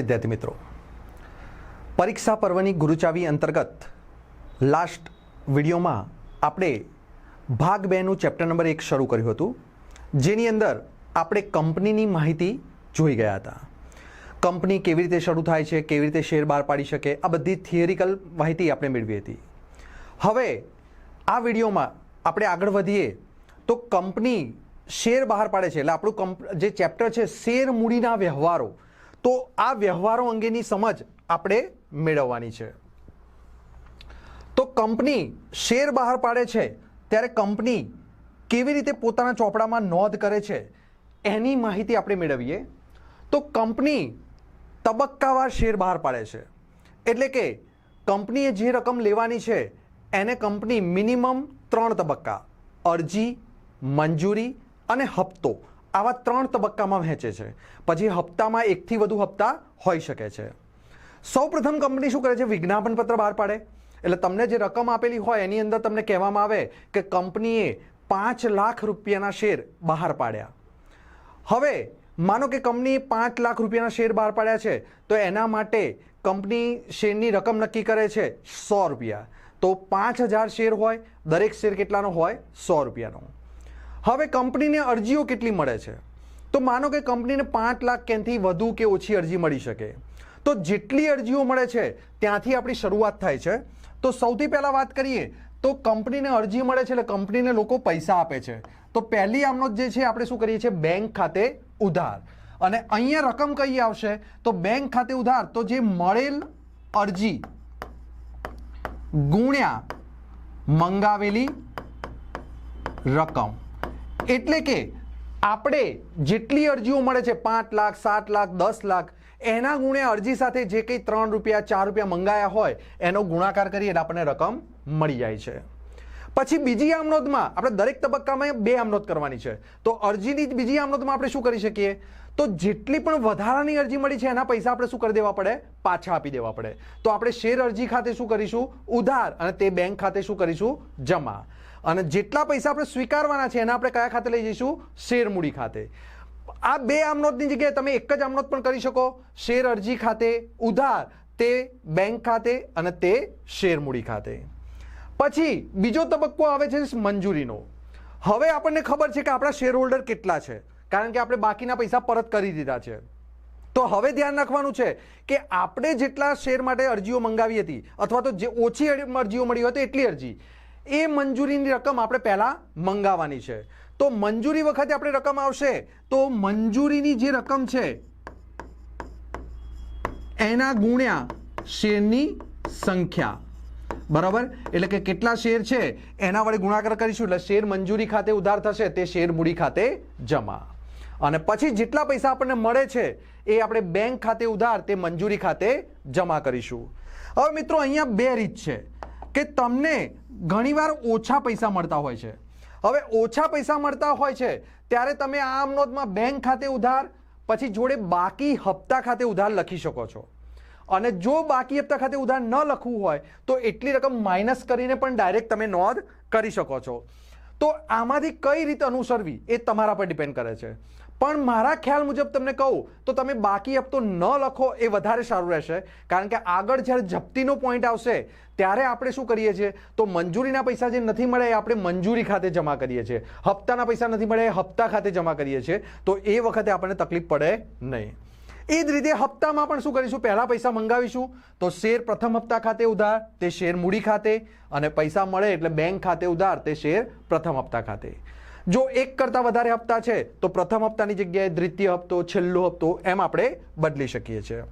વિદ્યાર્થી મિત્રો. પરીક્ષા પર્વની ગુરુચાવી અંતર્ગત લાસ્ટ વિડીયોમાં આપણે ભાગ બેનું ચેપ્ટર નંબર એક શરૂ કર્યું હતું, જેની અંદર આપણે કંપનીની માહિતી જોઈ ગયા હતા. કંપની કેવી રીતે શરૂ થાય છે, કેવી રીતે શેર બહાર પાડી શકે, આ બધી થિયરિકલ માહિતી આપણે મેળવી હતી. હવે આ વિડીયોમાં આપણે આગળ વધીએ તો કંપની શેર બહાર પાડે છે, એટલે આપણું કંપ જે ચેપ્ટર છે, શેર મૂડીના વ્યવહારો તો આ વ્યવહારો અંગેની સમજ આપણે મેળવવાની છે. તો કંપની શેર બહાર પાડે છે, ત્યારે કંપની કેવી રીતે પોતાના ચોપડામાં નોંધ કરે છે, એની માહિતી આપણે મેળવીએ. તો કંપની તબક્કાવાર શેર બહાર પાડે છે, એટલે કે કંપનીએ જે રકમ લેવાની છે, એને કંપની મિનિમમ ત્રણ તબક્કા, અરજી, મંજૂરી અને હપ્તો આવા ત્રણ તબક્કામાં વહેંચે છે. પછી હપ્તામાં એકથી વધુ હપ્તા હોઈ શકે છે. સૌપ્રથમ કંપની શું કરે છે? વિજ્ઞાપન પત્ર બહાર પાડે. એટલે તમને જે રકમ આપેલી હોય, એની અંદર તમને કહેવામાં આવે કે કંપનીએ પાંચ લાખ રૂપિયાના શેર બહાર પાડ્યા. હવે, માનો કે કંપનીએ પાંચ લાખ રૂપિયાના શેર બહાર પાડ્યા છે, તો એના માટે કંપની શેરની રકમ નક્કી કરે છે સો રૂપિયા. તો પાંચ હજાર શેર હોય, દરેક શેર કેટલાનો હોય? સો રૂપિયાનો. હવે કંપનીને અરજીઓ કેટલી મળે છે? તો માનો કે કંપનીને પાંચ લાખ કેનથી વધુ કે ઓછી અરજી મળી શકે. તો જેટલી અરજીઓ મળે છે, ત્યાંથી આપણી શરૂઆત થાય છે. તો સૌથી પહેલાં વાત કરીએ, તો કંપનીને અરજી મળે છે એટલે કંપનીને લોકો પૈસા આપે છે. તો પહેલી આમનો જે છે, આપણે શું કરીએ છીએ? બેંક ખાતે ઉધાર. અને અહીંયા રકમ કઈ આવશે? તો બેંક ખાતે ઉધાર. તો જે મળેલ અરજી ગુણ્યા મંગાવેલી રકમ. એટલે કે આપણે જેટલી અરજીઓ મળે છે, પાંચ લાખ, સાત લાખ, દસ લાખ, એના ગુણે અરજી સાથે જે કંઈ ત્રણ રૂપિયા, ચાર રૂપિયા મંગાયા હોય, એનો ગુણાકાર કરીએ એટલે આપણને રકમ મળી જાય છે. પછી બીજી આમનોદમાં આપણે દરેક તબક્કામાં બે આમનોદ કરવાની છે. તો અરજીની બીજી આમનોદમાં આપણે શું કરી શકીએ? તો જેટલી પણ વધારાની અરજી મળી છે, એના પૈસા આપણે શું કરી દેવા પડે? પાછા આપી દેવા પડે. તો આપણે શેર અરજી ખાતે શું કરીશું? ઉધાર અને તે બેંક ખાતે શું કરીશું? જમા. અને જેટલા પૈસા આપણે સ્વીકારવાના છે એના આપણે કયા ખાતે લઈ જઈશું? શેરમૂડી ખાતે. આ બે આમનોદની જગ્યાએ તમે એક જ આમનોંધ પણ કરી શકો. શેર અરજી ખાતે ઉધાર, તે બેંક ખાતે અને તે શેરમૂડી ખાતે. પછી બીજો તબક્કો આવે છે મંજૂરીનો. હવે આપણને ખબર છે કે આપણા શેર હોલ્ડર કેટલા છે. કારણ કે આપણે બાકીના પૈસા પરત કરી દીધા છે. તો હવે ધ્યાન રાખવાનું છે કે આપણે જેટલા શેર માટે અરજીઓ મંગાવી હતી, અથવા તો જે ઓછી અરજીઓ મળી હોય તો એટલી અરજી. એ મંજૂરીની રકમ આપણે પહેલાં મંગાવવાની છે. તો મંજૂરી વખતે આપણે રકમ આવશે. તો મંજૂરીની જે રકમ છે, એના ગુણ્યા શેરની સંખ્યા. બરાબર? એટલે કે કેટલા શેર છે, એના વડે ગુણાકાર કરીશું. એટલે શેર મંજૂરી ખાતે ઉધાર થશે, તે શેર મૂડી ખાતે જમા. અને પછી જેટલા પૈસા આપણને મળે છે, એ આપણે બેંક ખાતે ઉધાર, તે મંજૂરી ખાતે જમા કરીશું. હવે મિત્રો, અહીંયા બે રીત છે. કે તમને ઘણીવાર ઓછા પૈસા મળતા હોય છે. હવે ઓછા પૈસા મળતા હોય છે, ત્યારે તમે આ અમનોદમાં બેંક ખાતે ઉધાર, પછી જોડે બાકી હપ્તા ખાતે ઉધાર લખી શકો છો. અને જો બાકી હપ્તા ખાતે ઉધાર ન લખવું હોય, તો એટલી રકમ માઇનસ કરીને પણ ડાયરેક્ટ તમે નોંધ કરી શકો છો. તો આમાંથી કઈ રીતે અનુસરવી એ તમારા પર ડિપેન્ડ કરે છે. પણ મારા ખ્યાલ મુજબ તમને કહું, તો તમે બાકી હપ્તો ન લખો એ વધારે સારું રહેશે. કારણ કે આગળ જ્યારે જપ્તીનો પોઈન્ટ આવશે ત્યારે આપણે શું કરીએ છીએ? તો મંજૂરીના પૈસા જે નથી મળે એ આપણે મંજૂરી ખાતે જમા કરીએ છીએ. હપ્તાના પૈસા નથી મળે એ હપ્તા ખાતે જમા કરીએ છીએ. તો એ વખતે આપણને તકલીફ પડે નહીં. એ જ રીતે હપ્તામાં પણ શું કરીશું? પહેલાં પૈસા મંગાવીશું. તો શેર પ્રથમ હપ્તા ખાતે ઉધાર, તે શેર મૂડી ખાતે. અને પૈસા મળે એટલે બેંક ખાતે ઉધાર, તે શેર પ્રથમ હપ્તા ખાતે. જો એક કરતાં વધારે હપ્તા છે, તો પ્રથમ હપ્તાની જગ્યાએ દ્વિતીય હપ્તો, છેલ્લો હપ્તો એમ આપણે બદલી શકીએ છીએ.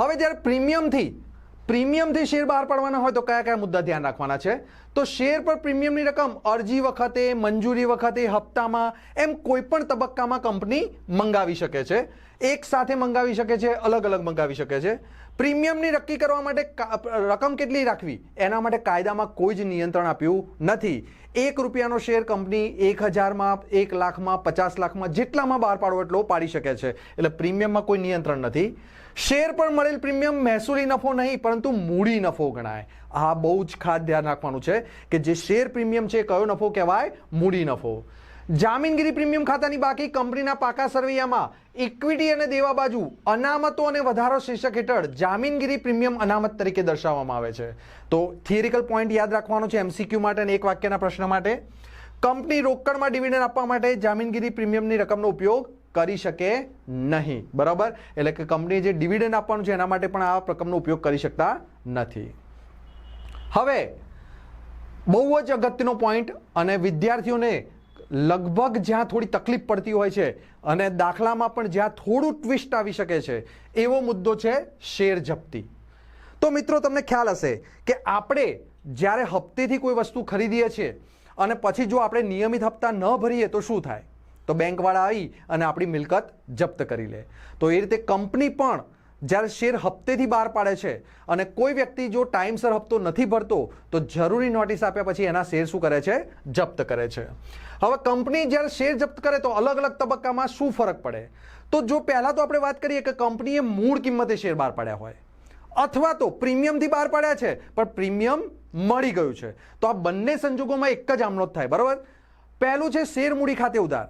હવે જ્યારે પ્રીમિયમથી પ્રીમિયમથી શેર બહાર પાડવાના હોય તો કયા કયા મુદ્દા ધ્યાન રાખવાના છે? તો શેર પર પ્રીમિયમની રકમ અરજી વખતે, મંજૂરી વખતે, હપ્તામાં, એમ કોઈ પણ તબક્કામાં કંપની મંગાવી શકે છે. એક સાથે મંગાવી શકે છે, અલગ અલગ મંગાવી શકે છે. પ્રીમિયમની નક્કી કરવા માટે રકમ કેટલી રાખવી? એના માટે કાયદામાં કોઈ જ નિયંત્રણ આપ્યું નથી. એક રૂપિયાનો શેર કંપની એક હજારમાં, એક લાખમાં, પચાસ લાખમાં જેટલામાં બહાર પાડવો એટલો પાડી શકે છે. એટલે પ્રીમિયમમાં કોઈ નિયંત્રણ નથી. શેર પર મળેલ પ્રીમિયમ મહેસૂલી નફો નહીં, પરંતુ મૂડી નફો ગણાય. આ બહુ જ ખાસ ધ્યાન રાખવાનું છે કે જે શેર પ્રીમિયમ છે કયો નફો કહેવાય? મૂડી નફો. જામીનગીરી પ્રીમિયમ ખાતાની બાકી કંપનીના પાકા સરવૈયામાં ઇક્વિટી અને દેવા બાજુ અનામતો અને વધારો શીર્ષક હેઠળ જામીનગીરી પ્રીમિયમ અનામત તરીકે દર્શાવવામાં આવે છે. તો થિયરિકલ પોઈન્ટ યાદ રાખવાનો છે એમસીક્યુ માટે અને એક વાક્યના પ્રશ્ન માટે. કંપની રોકડમાં ડિવિડન્ડ આપવા માટે જામીનગીરી પ્રીમિયમની રકમનો ઉપયોગ કરી શકે નહીં. બરાબર? એટલે કે કંપની જે ડિવિડન્ડ આપવાનું છે, એના માટે પણ આ રકમનો ઉપયોગ કરી શકતા નથી. હવે, બહુ જ અગત્યનો પોઈન્ટ અને વિદ્યાર્થીઓને લગભગ જ્યાં થોડી તકલીફ પડતી હોય છે, અને દાખલામાં પણ જ્યાં થોડું ટ્વિસ્ટ આવી શકે છે, એવો મુદ્દો છે શેર જપ્તી. તો મિત્રો, તમને ખ્યાલ હશે કે આપણે જ્યારે હપ્તેથી કોઈ વસ્તુ ખરીદીએ છીએ, અને પછી જો આપણે નિયમિત હપ્તા ન ભરીએ, તો શું થાય? તો બેંકવાળા આવી અને આપણી મિલકત જપ્ત કરી લે. તો એ રીતે કંપની પણ જ્યારે શેર હપ્તેથી બહાર પાડે છે અને કોઈ વ્યક્તિ જો ટાઈમસર હપ્તો નથી ભરતો, તો જરૂરી નોટિસ આપ્યા પછી એના શેર શું કરે છે? જપ્ત કરે છે. હવે કંપની જ્યારે શેર જપ્ત કરે તો અલગ અલગ તબક્કામાં શું ફરક પડે? તો જો પહેલાં તો આપણે વાત કરીએ કે કંપનીએ મૂળ કિંમતે શેર બહાર પાડ્યા હોય, અથવા તો પ્રીમિયમથી બહાર પાડ્યા છે, પણ પ્રીમિયમ મળી ગયું છે. તો આ બંને સંજોગોમાં એક જ આમનો જ થાય, બરાબર? પહેલું છે શેર મૂડી ખાતે ઉધાર.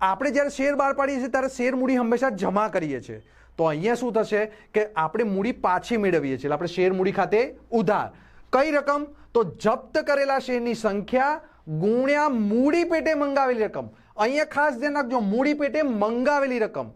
આપણે જ્યારે શેર બહાર પાડીએ છીએ ત્યારે શેર મૂડી હંમેશા જમા કરીએ છીએ. તો અહીંયા શું થશે કે આપણે મૂડી પાછી મેળવીએ છીએ. આપણે શેર મૂડી ખાતે ઉધાર. કઈ રકમ? તો જપ્ત કરેલા શેરની સંખ્યા ગુણ્યા મૂડી પેટે મંગાવેલી રકમ. અહીંયા ખાસ ધ્યાન રાખજો, મૂડી પેટે મંગાવેલી રકમ.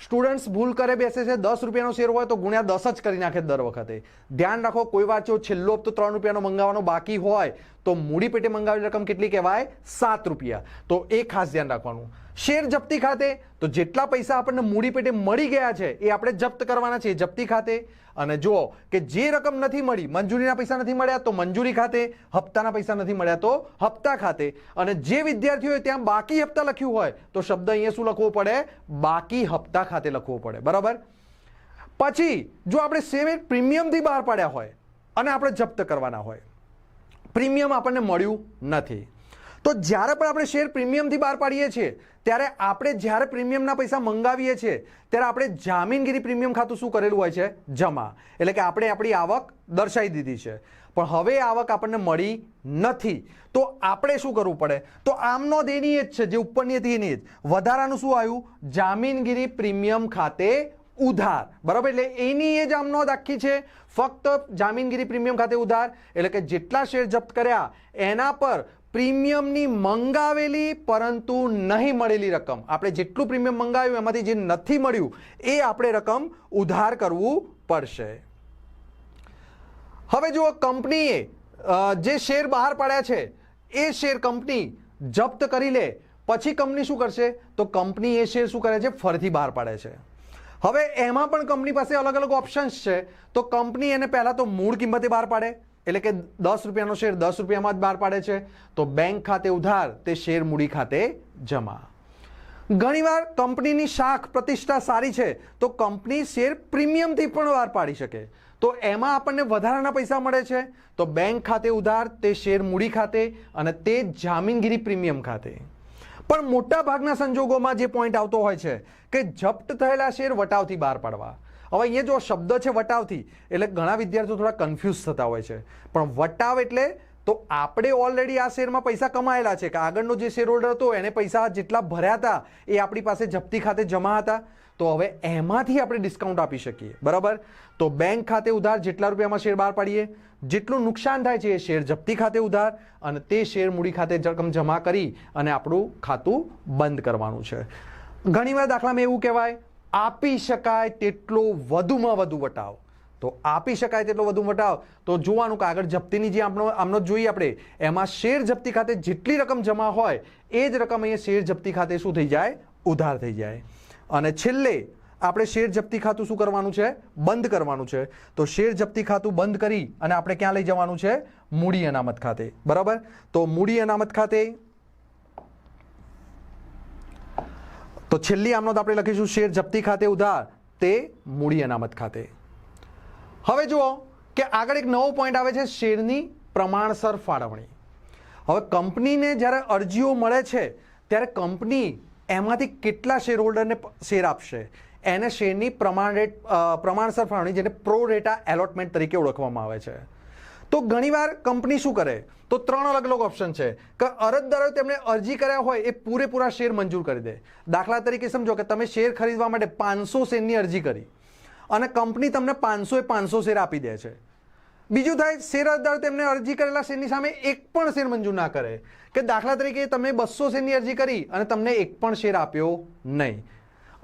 સ્ટુડન્ટ્સ ભૂલ કરે બેસે છે, દસ રૂપિયાનો શેર હોય તો ગુણ્યા દસ જ કરી નાખે દર વખતે. ધ્યાન રાખો, કોઈ વાર જો છેલ્લો હપ્તો ત્રણ રૂપિયાનો મંગાવવાનો બાકી હોય, તો મૂડી પેટે મંગાવેલી રકમ કેટલી કહેવાય? સાત રૂપિયા. તો એ ખાસ ધ્યાન રાખવાનું. શેર જપ્તી ખાતે. તો જેટલા પૈસા આપણને મૂડી પેટે મળી ગયા છે, એ આપણે જપ્ત કરવાના છે જપ્તી ખાતે. અને જુઓ કે જે રકમ નથી મળી, મંજૂરીના પૈસા નથી મળ્યા, તો મંજૂરી ખાતે, હપ્તાના પૈસા નથી મળ્યા, તો હપ્તા ખાતે. અને જે વિદ્યાર્થીઓએ ત્યાં બાકી હપ્તા લખ્યું હોય, તો શબ્દ અહીંયા શું લખવો પડે? બાકી હપ્તા ખાતે લખવો પડે. બરાબર? પછી, જો આપણે સેવ પ્રીમિયમથી બહાર પાડ્યા હોય, અને આપણે જપ્ત કરવાના હોય, પ્રીમિયમ આપણને મળ્યું નથી. તો જ્યારે પણ આપણે શેર પ્રીમિયમથી બહાર પાડીએ છીએ, ત્યારે આપણે જ્યારે પ્રીમિયમના પૈસા મંગાવીએ છીએ, ત્યારે આપણે જામીનગીરી પ્રીમિયમ ખાતું શું કરેલું હોય છે? જમા. એટલે કે આપણે આપણી આવક દર્શાવી દીધી છે. પણ હવે આવક આપણને મળી નથી. તો આપણે શું કરવું પડે? તો આમનો દેની જ છે, જે ઉપરની હતી એની જ. વધારાનું શું આવ્યું? જામીનગીરી પ્રીમિયમ ખાતે ઉધાર. બરાબર? એટલે એની એ જ આમનો આખી છે. ફક્ત જામીનગીરી પ્રીમિયમ ખાતે ઉધાર. એટલે કે જેટલા શેર જપ્ત કર્યા, એના પર પ્રીમિયમની મંગાવેલી પરંતુ નહીં મળેલી રકમ. આપણે જેટલું પ્રીમિયમ મંગાવ્યું, એમાંથી જે નથી મળ્યું, એ આપણે રકમ ઉધાર કરવું પડશે. હવે જુઓ, કંપનીએ જે શેર બહાર પાડ્યા છે, એ શેર કંપની જપ્ત કરી લે. પછી કંપની શું કરશે? તો કંપની એ શેર શું કરે છે? ફરીથી બહાર પાડે છે. હવે એમાં પણ કંપની પાસે અલગ અલગ ઓપ્શન્સ છે. તો કંપની એને પહેલાં તો મૂળ કિંમતે બહાર પાડે. એટલે કે દસ રૂપિયાનો શેર દસ રૂપિયામાં જ બહાર પાડે છે. તો બેંક ખાતે ઉધાર, તે શેર મૂડી ખાતે જમા. ઘણીવાર કંપનીની શાખ પ્રતિષ્ઠા સારી છે, તો કંપની શેર પ્રીમિયમથી પણ બહાર પાડી શકે. તો એમાં આપણને વધારાના પૈસા મળે છે. તો બેંક ખાતે ઉધાર, તે શેર મૂડી ખાતે અને તે જામીનગીરી પ્રીમિયમ ખાતે. પણ મોટા ભાગના સંજોગોમાં જે પોઈન્ટ આવતો હોય છે, કે જપ્ત થયેલા શેર વટાવથી બહાર પાડવા. હવે અહીંયા જો શબ્દ છે વટાવથી, એટલે ઘણા વિદ્યાર્થીઓ થોડા કન્ફ્યુઝ થતા હોય છે. પણ વટાવ એટલે તો આપણે ઓલરેડી આ શેરમાં પૈસા કમાયેલા છે, કે આગળનો જે શેર હોલ્ડર હતો એને પૈસા જેટલા ભર્યા હતા, એ આપણી પાસે જપ્તી ખાતે જમા હતા. તો હવે એમાંથી આપણે ડિસ્કાઉન્ટ આપી શકીએ, બરાબર? તો બેંક ખાતે ઉધાર જેટલા રૂપિયામાં શેર બહાર પાડીએ, જેટલું નુકસાન થાય છે એ શેર જપ્તી ખાતે ઉધાર, અને તે શેર મૂડી ખાતે રકમ જમા કરી અને આપણું ખાતું બંધ કરવાનું છે. ઘણીવાર દાખલામાં એવું કહેવાય આપી શકાય તેટલો વધુમાં વધુ વટાવ. તો આપી શકાય તેટલો વધુ વટાવ. તો જોવાનું કે આગળ જપ્તીની જે આપણો આમનો જોઈએ આપણે. એમાં શેર જપ્તી ખાતે જેટલી રકમ જમા હોય, એ જ રકમ અહીંયા શેર જપ્તી ખાતે શું થઈ જાય? ઉધાર થઈ જાય. અને છેલ્લે આપણે શેર જપ્તી ખાતું શું કરવાનું છે? બંધ કરવાનું છે. તો શેર જપ્તી ખાતું બંધ કરી અને આપણે ક્યાં લઈ જવાનું છે? મૂડી અનામત ખાતે. બરાબર? તો મૂડી અનામત ખાતે તો છેલ્લી આમનોંધ આપણે લખીશું શેર જપ્તી ખાતે ઉધાર, તે મૂડી અનામત ખાતે. હવે જુઓ કે આગળ એક નવો પોઈન્ટ આવે છે શેરની પ્રમાણસર ફાળવણી. હવે કંપનીને જ્યારે અરજીઓ મળે છે, ત્યારે કંપની એમાંથી કેટલા શેર હોલ્ડરને શેર આપશે? એને શેરની પ્રમાણ રેટ પ્રમાણસર ફાળવણી, જેને પ્રો રેટા એલોટમેન્ટ તરીકે ઓળખવામાં આવે છે. તો ઘણીવાર કંપની શું કરે? તો ત્રણ અલગ અલગ ઓપ્શન છે. કે અરજદારો તેમણે અરજી કર્યા હોય એ પૂરેપૂરા શેર મંજૂર કરી દે. દાખલા તરીકે સમજો કે તમે શેર ખરીદવા માટે પાંચસો શેરની અરજી કરી અને કંપની તમને પાંચસો એ પાંચસો શેર આપી દે છે. બીજું થાય, શેર અરજદાર તેમને અરજી કરેલા શેરની સામે એક પણ શેર મંજૂર ના કરે. કે દાખલા તરીકે તમે બસો શેરની અરજી કરી અને તમને એક પણ શેર આપ્યો નહીં.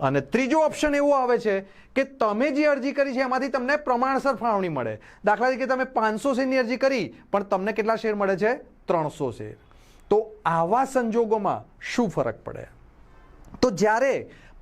અને ત્રીજો ઓપ્શન એવો આવે છે કે તમે જે અરજી કરી છે, એમાંથી તમને પ્રમાણસર ફાળવણી મળે. દાખલા તરીકે તમે પાંચસો શેરની અરજી કરી, પણ તમને કેટલા શેર મળે છે? ત્રણસો શેર. તો આવા સંજોગોમાં શું ફરક પડે? તો જ્યારે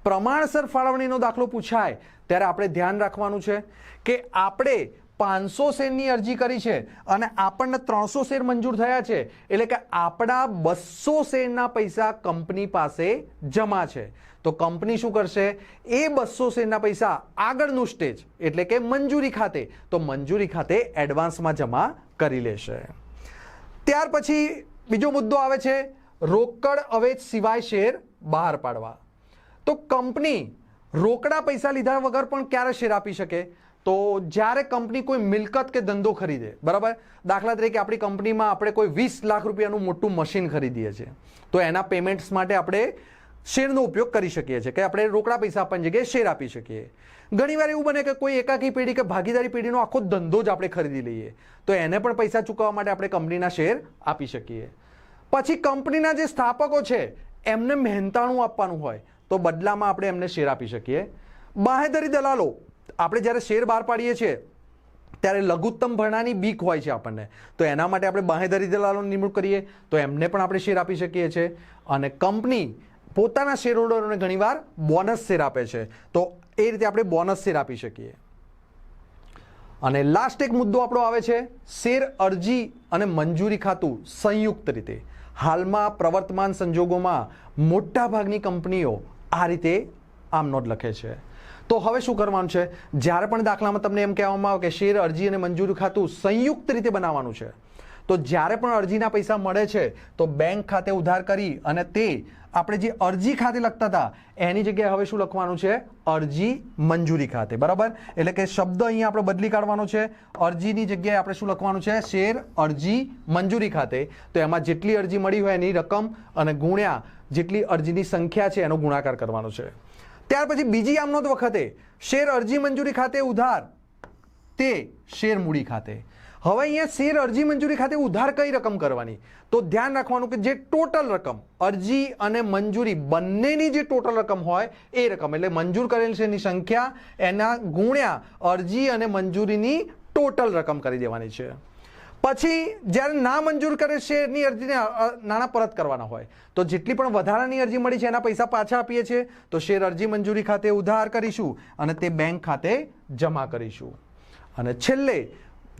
પ્રમાણસર ફાળવણીનો દાખલો પૂછાય, ત્યારે આપણે ધ્યાન રાખવાનું છે કે આપણે પાંચસો શેરની અરજી કરી છે અને આપણને ત્રણસો શેર મંજૂર થયા છે. એટલે કે આપણા બસો શેરના પૈસા કંપની પાસે જમા છે. તો કંપની શું કરશે? એ બસો શેરના પૈસા આગળનું સ્ટેજ, એટલે કે મંજૂરી ખાતે, તો મંજૂરી ખાતે એડવાન્સમાં જમા કરી લેશે. ત્યાર પછી બીજો મુદ્દો આવે છે, રોકડ અવેજ સિવાય શેર બહાર પાડવા. તો કંપની રોકડા પૈસા લીધા વગર પણ ક્યારે શેર આપી શકે? તો જ્યારે કંપની કોઈ મિલકત કે ધંધો ખરીદે, બરાબર? દાખલા તરીકે આપણી કંપનીમાં આપણે કોઈ વીસ લાખ રૂપિયાનું મોટું મશીન ખરીદીએ છીએ. તો એના પેમેન્ટ્સ માટે આપણે શેરનો ઉપયોગ કરી શકીએ છીએ. કે આપણે રોકડા પૈસા આપવાની જગ્યાએ શેર આપી શકીએ. ઘણીવાર એવું બને કે કોઈ એકાકી પેઢી કે ભાગીદારી પેઢીનો આખો ધંધો જ આપણે ખરીદી લઈએ. તો એને પણ પૈસા ચૂકવવા માટે આપણે કંપનીના શેર આપી શકીએ. પછી કંપનીના જે સ્થાપકો છે, એમને મહેનતાણું આપવાનું હોય, તો બદલામાં આપણે એમને શેર આપી શકીએ. બાહેધરી દલાલો આપણે જ્યારે શેર બહાર પાડીએ છીએ, ત્યારે લઘુત્તમ ભરણાની બીક હોય છે આપણને. તો એના માટે આપણે બાહેધરી દલાલોની નિમણૂક કરીએ, તો એમને પણ આપણે શેર આપી શકીએ છીએ. અને કંપની પોતાના શેર હોલ્ડરોને ઘણીવાર બોનસ શેર આપે છે. તો એ રીતે આપણે બોનસ શેર આપી શકીએ. અને લાસ્ટ એક મુદ્દો આપણો આવે છે, શેર અરજી અને મંજૂરી ખાતું સંયુક્ત રીતે. હાલમાં પ્રવર્તમાન સંજોગોમાં મોટાભાગની કંપનીઓ આ રીતે આમ નોંધ લખે છે. તો હવે શું કરવાનું છે? જ્યારે પણ દાખલામાં તમને એમ કહેવામાં આવે કે શેર, અરજી અને મંજૂરી ખાતું સંયુક્ત રીતે બનાવવાનું છે, તો જ્યારે પણ અરજીના પૈસા મળે છે, તો બેંક ખાતે ઉધાર કરી અને તે આપણે જે અરજી ખાતે લખતા હતા, એની જગ્યાએ હવે શું લખવાનું છે? અરજી મંજૂરી ખાતે. બરાબર? એટલે કે શબ્દ અહીંયા આપણે બદલી કાઢવાનો છે. અરજીની જગ્યાએ આપણે શું લખવાનું છે? શેર, અરજી, મંજૂરી ખાતે. તો એમાં જેટલી અરજી મળી હોય એની રકમ અને ગુણ્યા જેટલી અરજીની સંખ્યા છે એનો ગુણાકાર કરવાનો છે. ત્યાર પછી બીજી આમનોંધ વખતે શેર અરજી મંજૂરી ખાતે ઉધાર. તે શેર મૂડી ખાતે. હવે અહીંયા શેર અરજી મંજૂરી ખાતે ઉધાર કઈ રકમ કરવાની? તો ધ્યાન રાખવાનું કે જે ટોટલ રકમ, અરજી અને મંજૂરી બંનેની જે ટોટલ રકમ હોય, એ રકમ. એટલે મંજૂર કરેલ શેરની સંખ્યા, એના ગુણ્યા અરજી અને મંજૂરીની ટોટલ રકમ કરી દેવાની છે. પછી જ્યારે ના મંજૂર કરે છે એની અરજીને નાણાં પરત કરવાના હોય, તો જેટલી પણ વધારાની અરજી મળી છે એના પૈસા પાછા આપીએ છીએ, તો શેર અરજી મંજૂરી ખાતે ઉધાર કરીશું અને તે બેંક ખાતે જમા કરીશું. અને છેલ્લે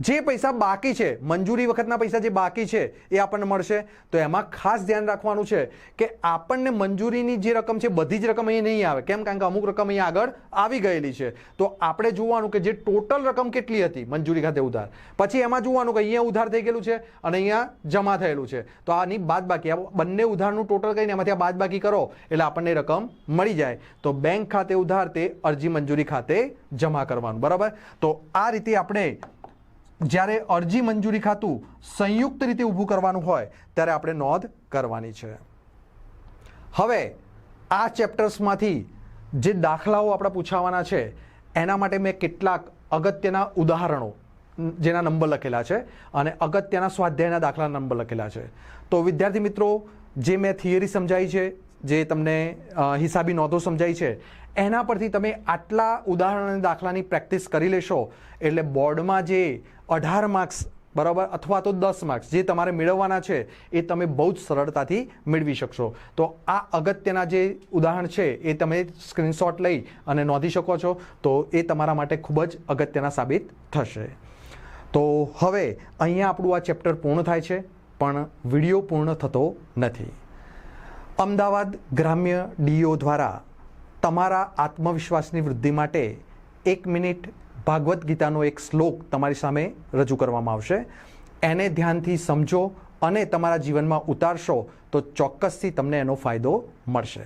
જે પૈસા બાકી છે, મંજૂરી વખતના પૈસા જે બાકી છે, એ આપણને મળશે. તો એમાં ખાસ ધ્યાન રાખવાનું છે કે આપણને મંજૂરીની જે રકમ છે, બધી જ રકમ અહીં નહીં આવે. કેમ? કારણ કે અમુક રકમ અહીંયા આગળ આવી ગયેલી છે. તો આપણે જોવાનું કે જે ટોટલ રકમ કેટલી હતી મંજૂરી ખાતે ઉધાર. પછી એમાં જોવાનું કે અહીંયા ઉધાર થઈ ગયેલું છે અને અહીંયા જમા થયેલું છે. તો આની બાદ બાકી, આ બંને ઉધારનું ટોટલ કરીને એમાંથી આ બાદ બાકી કરો, એટલે આપણને રકમ મળી જાય. તો બેંક ખાતે ઉધાર, તે અરજી મંજૂરી ખાતે જમા કરવાનું. બરાબર? તો આ રીતે આપણે જ્યારે અરજી મંજૂરી ખાતું સંયુક્ત રીતે ઊભું કરવાનું હોય, ત્યારે આપણે નોંધ કરવાની છે. હવે, આ ચેપ્ટર્સમાંથી જે દાખલાઓ આપણા પૂછાવાના છે, એના માટે મેં કેટલાક અગત્યના ઉદાહરણો જેના નંબર લખેલા છે અને અગત્યના સ્વાધ્યાયના દાખલાના નંબર લખેલા છે. તો વિદ્યાર્થી મિત્રો, જે મેં થિયરી સમજાવી છે, જે તમને હિસાબી નોંધો સમજાઈ છે, એના પરથી તમે આટલા ઉદાહરણ દાખલાની પ્રેક્ટિસ કરી લેશો, એટલે બોર્ડમાં જે અઢાર માર્ક્સ બરાબર અથવા તો દસ માર્ક્સ જે તમારે મેળવવાના છે, એ તમે બહુ જ સરળતાથી મેળવી શકશો. તો આ અગત્યના જે ઉદાહરણ છે, એ તમે સ્ક્રીનશોટ લઈ અને નોંધી શકો છો. તો એ તમારા માટે ખૂબ જ અગત્યના સાબિત થશે. તો હવે અહીંયા આપણું આ ચેપ્ટર પૂર્ણ થાય છે, પણ વીડિયો પૂર્ણ થતો નથી. અમદાવાદ ગ્રામ્ય ડીઓ દ્વારા તમારા આત્મવિશ્વાસની વૃદ્ધિ માટે એક મિનિટ ભાગવદ્ ગીતાનો એક શ્લોક તમારી સામે રજૂ કરવામાં આવશે. એને ધ્યાનથી સમજો અને તમારા જીવનમાં ઉતારશો તો ચોક્કસથી તમને એનો ફાયદો મળશે.